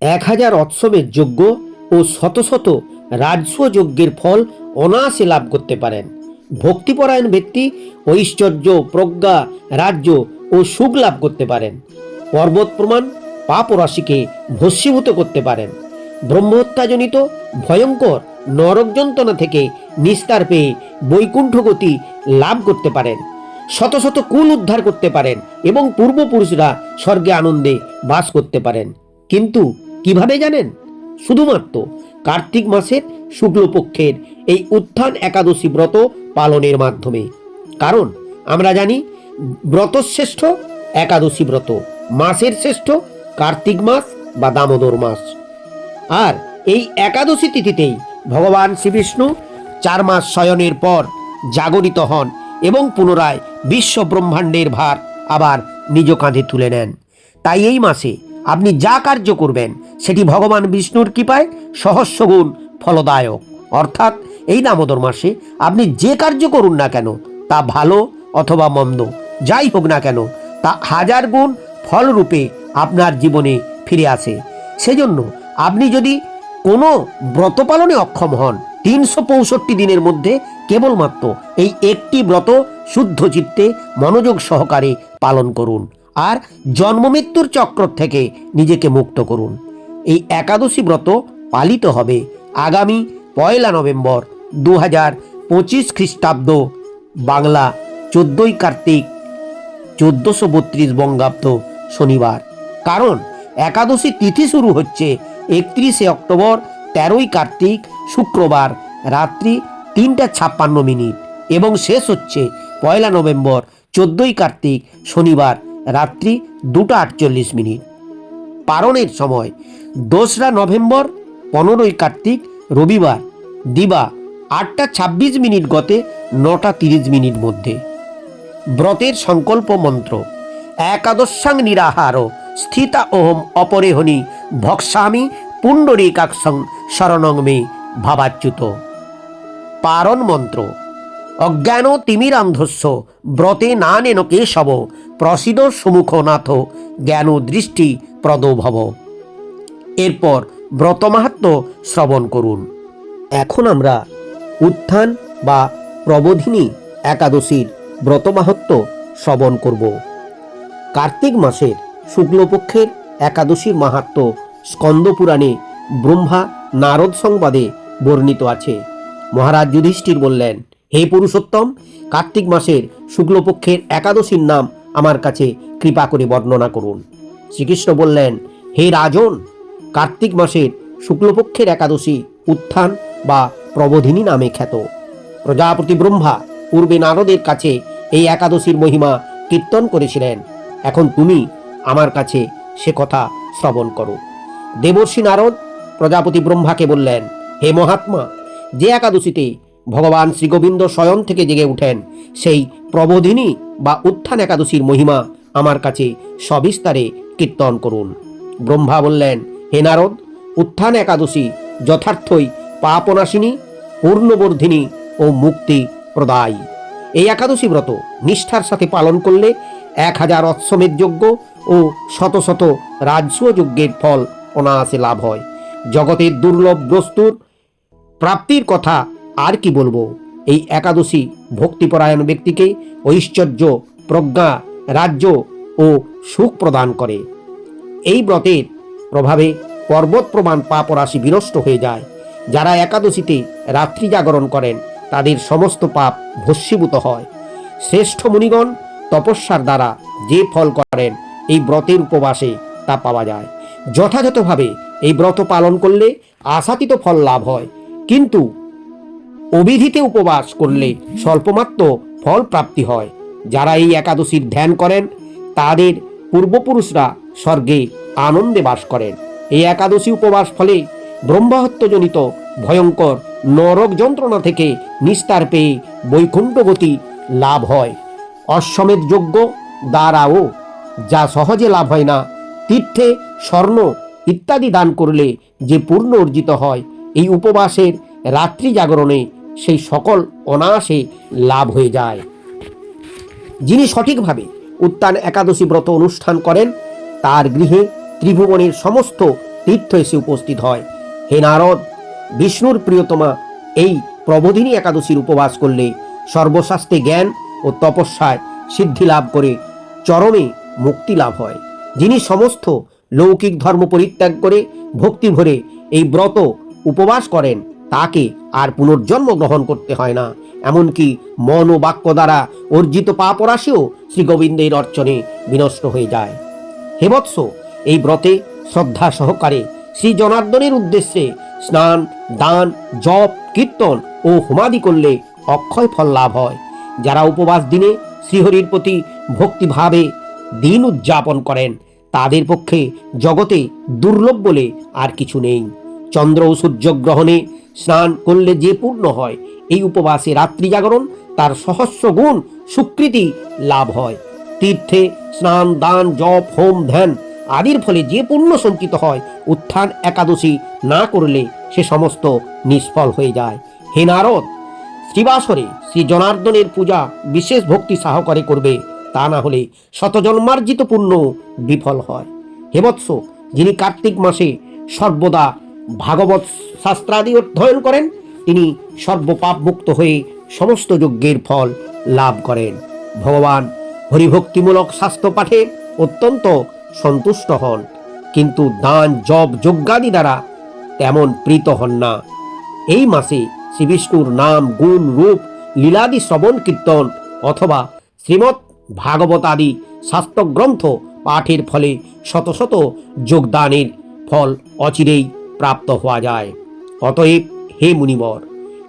এক হাজার অৎসবের যজ্ঞ ও শত শত রাজস্ব যজ্ঞের ফল অনায়াসে লাভ করতে পারেন। ভক্তিপরায়ণ ব্যক্তি ঐশ্বর্য, প্রজ্ঞা, রাজ্য ও সুখ লাভ করতে পারেন। পর্বত প্রমাণ পাপ রাশিকে ভস্মীভূত করতে পারেন। ব্রহ্মহত্যাজনিত ভয়ঙ্কর নরক যন্ত্রণা থেকে নিস্তার পেয়ে বৈকুণ্ঠ গতি লাভ করতে পারেন। শত শত কুল উদ্ধার করতে পারেন এবং পূর্বপুরুষরা স্বর্গে আনন্দে বাস করতে পারেন। কিন্তু কীভাবে জানেন? শুধুমাত্র কার্তিক মাসের শুক্লপক্ষের এই উত্থান একাদশী ব্রত পালনের মাধ্যমে। কারণ আমরা জানি, ব্রতশ্রেষ্ঠ একাদশী ব্রত, মাসের শ্রেষ্ঠ কার্তিক মাস বা দামোদর মাস। আর এই একাদশী তিথিতেই ভগবান শ্রীবিষ্ণু চার মাস শয়নের পর জাগরিত হন এবং পুনরায় বিশ্ব ব্রহ্মাণ্ডের ভার আবার নিজ কাঁধে তুলে নেন। তাই এই মাসে আপনি যা কার্য করবেন, সেটি ভগবান বিষ্ণুর কৃপায় সহস্রগুণ ফলদায়ক। অর্থাৎ এই দামোদর মাসে আপনি যে কার্য করুন না কেন, তা ভালো অথবা মন্দ, যাই হোক না কেন, তা হাজার গুণ ফলরূপে আপনার জীবনে ফিরে আসে। সেজন্য আপনি যদি কোনো ব্রত পালনে অক্ষম হন, তিনশো পঁয়ষট্টি দিনের মধ্যে কেবলমাত্র এই একটি ব্রত শুদ্ধ চিত্তে মনোযোগ সহকারে পালন করুন। আর জন্মমৃত্যুর চক্র থেকে নিজেকে মুক্ত করুন। এই একাদশী ব্রত পালিত হবে আগামী পয়লা নভেম্বর দু হাজার পঁচিশ খ্রিস্টাব্দ, বাংলা চোদ্দোই কার্তিক, চোদ্দোশো বত্রিশ বঙ্গাব্দ শনিবার। কারণ একাদশী তিথি শুরু হচ্ছে একত্রিশে অক্টোবর, তেরোই কার্তিক, শুক্রবার রাত্রি তিনটা ছাপ্পান্ন মিনিট এবং শেষ হচ্ছে পয়লা নভেম্বর, চোদ্দোই কার্তিক শনিবার রাত্রি দুটো আটচল্লিশ মিনিট। পারণের সময়, দোসরা নভেম্বর, পনেরোই কার্তিক, রবিবার, দিবা, আটটা ছাব্বিশ মিনিট গতে নটা তিরিশ মিনিট মধ্যে। ব্রতের সংকল্প মন্ত্র, একাদশাং নিরাহার, স্থিতা ওহম অপরেহনি ভক্সামি পুণ্ডরীকাক্ষং শরণং মে ভাবাচ্যুত। পারণ মন্ত্র, অজ্ঞান তিমিরান্ধস্য, ব্রতে না নেন কেশব প্রসিদ সুমুখ নাথ জ্ঞান দৃষ্টি প্রদ ভব এরপর ব্রতমাহাত্ম শ্রবণ করুন। এখন আমরা উত্থান বা প্রবোধিনী একাদশীর ব্রতমাহাত্ম শ্রবণ করব। কার্তিক মাসের শুক্লপক্ষের একাদশীর মাহাত্ম স্কন্দপুরাণে ব্রহ্মা নারদ সংবাদে বর্ণিত আছে। মহারাজ যুধিষ্ঠির বললেন, হে পুরুষোত্তম, কার্তিক মাসের শুক্লপক্ষের একাদশীর নাম আমার কাছে কৃপা করে বর্ণনা করুন। শ্রীকৃষ্ণ বললেন, হে রাজন, কার্তিক মাসের শুক্লপক্ষের একাদশী উত্থান বা প্রবোধিনী নামে খ্যাত। প্রজাপতি ব্রহ্মা পূর্বে নারদের কাছে এই একাদশীর মহিমা কীর্তন করেছিলেন। এখন তুমি আমার কাছে সে কথা শ্রবণ করো। দেবর্ষী নারদ প্রজাপতি ব্রহ্মাকে বললেন, হে মহাত্মা, যে একাদশীতে ভগবান শ্রীগোবিন্দ স্বয়ং থেকে জেগে উঠেন, সেই প্রবোধিনী বা উত্থান একাদশীর মহিমা আমার কাছে সবিস্তারে কীর্তন করুন। ব্রহ্মা বললেন, হে নারদ, উত্থান একাদশী যথার্থই পাপনাশিনী, পূর্ণবর্ধিনী ও মুক্তি প্রদায়ী। এই একাদশী ব্রত নিষ্ঠার সাথে পালন করলে এক হাজার অশ্বমেধ যজ্ঞ ও শত শত রাজস্ব যজ্ঞের ফল অনায়াসে লাভ হয়। জগতের দুর্লভ বস্তুর প্রাপ্তির কথা আর কি বলব? এই একাদশী ভক্তিপরায়ণ ব্যক্তিকে ঐশ্বর্য, প্রজ্ঞা, রাজ্য ও সুখ প্রদান করে। এই ব্রতের প্রভাবে পর্বত প্রমাণ পাপ রাশি বিনষ্ট হয়ে যায়। যারা একাদশীতে রাত্রি জাগরণ করেন, তাদের সমস্ত পাপ ভস্মীভূত হয়। শ্রেষ্ঠ মুনিগণ তপস্যার দ্বারা যে ফল করেন, এই ব্রতের উপবাসে তা পাওয়া যায়। যথাযথভাবে এই ব্রত পালন করলে আশাতীত ফল লাভ হয়। কিন্তু অবিধিতে উপবাস করলে স্বল্পমাত্র ফল প্রাপ্তি হয়। যারা এই একাদশীর ধ্যান করেন, তাদের পূর্বপুরুষরা স্বর্গে আনন্দে বাস করেন। এই একাদশী উপবাস ফলে ব্রহ্মাহত্যজনিত ভয়ঙ্কর নরক যন্ত্রণা থেকে নিস্তার পেয়ে বৈকুণ্ঠ গতি লাভ হয়। অশ্বমেধ যজ্ঞ, দ্বারাও যা সহজে লাভ হয় না, তীর্থে স্বর্ণ ইত্যাদি দান করলে যে পূর্ণ অর্জিত হয়, এই উপবাসের রাত্রি জাগরণে সেই সকল অনায়াসে লাভ হয়ে যায়। যিনি সঠিকভাবে উত্তান একাদশী ব্রত অনুষ্ঠান করেন, তার গৃহে ত্রিভুবনের সমস্ত তীর্থ এসে উপস্থিত হয়। হে নারদ, বিষ্ণুর প্রিয়তমা, এই প্রবোধিনী একাদশীর উপবাস করলে সর্বশাস্ত্রে জ্ঞান ও তপস্যায় সিদ্ধি লাভ করে চরমে মুক্তি লাভ হয়। যিনি সমস্ত লৌকিক ধর্ম পরিত্যাগ করে ভক্তি ভরে এই ব্রত উপবাস করেন, তাকে আর পুনর্জন্ম গ্রহণ করতে হয় না। এমনকি মন ও বাক্য দ্বারা অর্জিত পাপরাশিও শ্রী গোবিন্দের অর্চনে বিনষ্ট হয়ে যায়। হেবৎস এই ব্রতে শ্রদ্ধা সহকারে শ্রী জনার্দনের উদ্দেশ্যে স্নান, দান, জপ, কীর্তন ও হোমাদি করলে অক্ষয় ফল লাভ হয়। যারা উপবাস দিনে শ্রীহরির প্রতি ভক্তিভাবে দিন উদযাপন করেন, তাদের পক্ষে জগতে দুর্লভ বলে আর কিছু নেই। চন্দ্র ও সূর্যগ্রহণে স্নান করলে যে পূর্ণ হয়, এই উপবাসে রাত্রি জাগরণ, তার সহস্র গুণ সুকৃতি লাভ হয়। তীর্থে স্নান, দান, জপ, হোম, ধ্যান আদির ফলে যে পুণ্য সঞ্চিত হয়, উত্থান একাদশী না করলে সে সমস্ত নিষ্ফল হয়ে যায়। হে নারদ, শ্রীবাসরে শ্রী জনার্দনের পূজা বিশেষ ভক্তি সহকারে করবে, তা না হলে শতজন্মার্জিত পুণ্য বিফল হয়। হেবৎস যিনি কার্তিক মাসে সর্বদা ভাগবত শাস্ত্রাদি অধ্যয়ন করেন, তিনি সর্বপাপ মুক্ত হয়ে সমস্ত যজ্ঞের ফল লাভ করেন। ভগবান হরিভক্তিমূলক শাস্ত্র পাঠে অত্যন্ত সন্তুষ্ট হন, কিন্তু দান, জপ, যজ্ঞাদি দ্বারা তেমন প্রীত হন না। এই মাসে শ্রী বিষ্ণুর নাম, গুণ, রূপ, লীলাদি শ্রবণ, কীর্তন অথবা শ্রীমৎ ভাগবত আদি শাস্ত্রগ্রন্থ পাঠের ফলে শত শত যোগদানের ফল অচিরেই প্রাপ্ত হওয়া যায়। অতএব হে মুনিবর,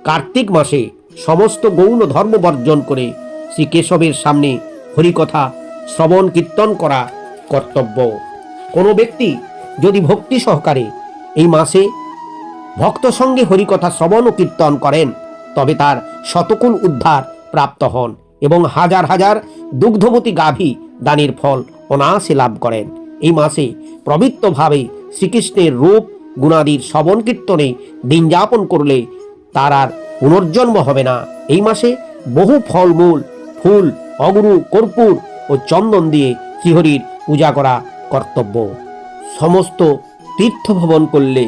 কার্তিক মাসে সমস্ত গৌণ ধর্ম বর্জন করে শ্রী কেশবের সামনে হরিকথা শ্রবণ কীর্তন করা কর্তব্য। কোনো ব্যক্তি যদি ভক্তি সহকারে এই মাসে ভক্ত সঙ্গে হরিকথা শ্রবণ ও কীর্তন করেন, তবে তার শতকুল উদ্ধার প্রাপ্ত হন এবং হাজার হাজার দুগ্ধবতী গাভী দানের ফল অনায়াসে লাভ করেন। এই মাসে প্রবৃত্তভাবে শ্রীকৃষ্ণের রূপ গুণাদির শ্রবণ কীর্তনে দিন যাপন করলে তার আর পুনর্জন্ম হবে না। এই মাসে বহু ফলমূল, ফুল, অগুরু, কর্পূর ও চন্দন দিয়ে শ্রীহরির পূজা করা কর্তব্য। সমস্ত তীর্থ ভ্রমণ করলে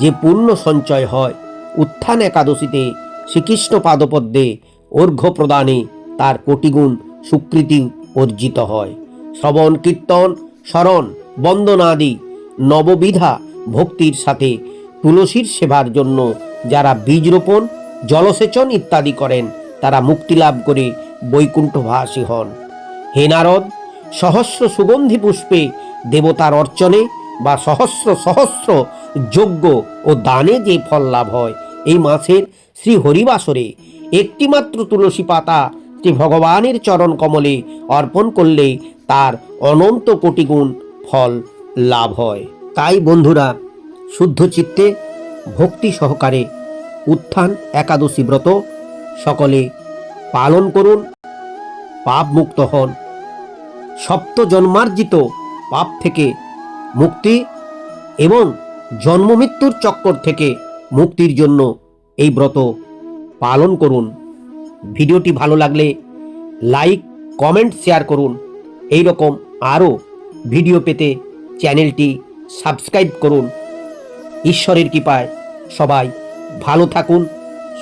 যে পূর্ণ সঞ্চয় হয়, উত্থান একাদশীতে শ্রীকৃষ্ণ পাদপদ্মে অর্ঘ্য প্রদানে তার কোটিগুণ সুকৃতি অর্জিত হয়। শ্রবণ, কীর্তন, স্মরণ, বন্দনাদি নববিধা ভক্তির সাথে তুলসীর সেবার জন্য যারা বীজ রোপণ, জলসেচন ইত্যাদি করেন, তারা মুক্তি লাভ করে বৈকুণ্ঠভাসী হন। হে নারদ, সহস্র সুগন্ধি পুষ্পে দেবতার অর্চনে বা সহস্র সহস্র যজ্ঞ ও দানে যে ফল লাভ হয়, এই মাসের শ্রী হরিবাসরে একটিমাত্র তুলসী পাতা শ্রী ভগবানের চরণ কমলে অর্পণ করলে তার অনন্ত কোটিগুণ ফল লাভ হয়। তাই বন্ধুরা, শুদ্ধ চিত্তে ভক্তি সহকারে উত্থান একাদশী ব্রত সকলে পালন করুন পাপ মুক্ত হন। সপ্ত জন্মার্জিত পাপ থেকে মুক্তি এবং জন্মমৃত্যুর চক্কর থেকে মুক্তির জন্য এই ব্রত পালন করুন। ভিডিওটি ভালো লাগলে লাইক, কমেন্ট, শেয়ার করুন। এই রকম আরও ভিডিও পেতে চ্যানেলটি সাবস্ক্রাইব করুন। ঈশ্বরের কৃপায় সবাই ভালো থাকুন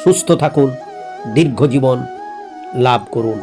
সুস্থ থাকুন দীর্ঘ জীবন লাভ করুন।